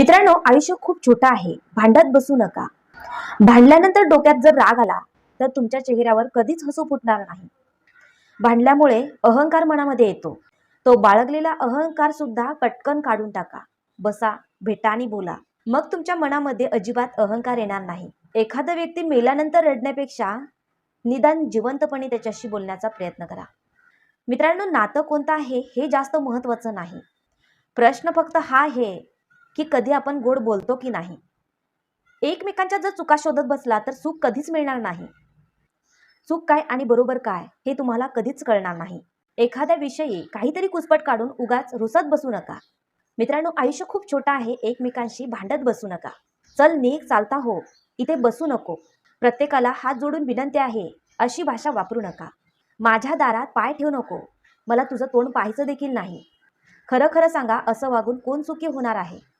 मित्रांनो आयुष्य खूप छोटं आहे. भांडत बसू नका. भांडल्यानंतर डोक्यात जर राग आला तर तुमच्या चेहऱ्यावर कधीच हसू फुटणार नाही. भांडल्यामुळे अहंकार मनामध्ये येतो. तो बाळगलेला अहंकार सुद्धा पटकन काढून टाका. बसा भेटा आणि बोला. मग तुमच्या मनामध्ये अजिबात अहंकार येणार नाही. एखादा व्यक्ती मेल्यानंतर रडण्यापेक्षा निदान जिवंतपणे त्याच्याशी बोलण्याचा प्रयत्न करा. मित्रांनो नातं कोणतं आहे हे जास्त महत्त्वाचं नाही. प्रश्न फक्त हा आहे की कधी आपण गोड बोलतो की नाही. एकमेकांच्या जर चुका शोधत बसला तर चूक कधीच मिळणार नाही. चूक काय आणि बरोबर काय हे तुम्हाला कधीच कळणार नाही. एखाद्या विषयी काहीतरी कुसपट काढून उगाच रुसत बसू नका. मित्रांनो आयुष्य खूप छोटा आहे एकमेकांशी भांडत बसू नका. चल नीक चालता हो इथे बसू नको. प्रत्येकाला हात जोडून विनंती आहे अशी भाषा वापरू नका. माझ्या दारात पाय ठेवू नको. मला तुझं तोंड पाहायचं देखील नाही. खरं खरं सांगा असं वागून कोण चुकी होणार आहे?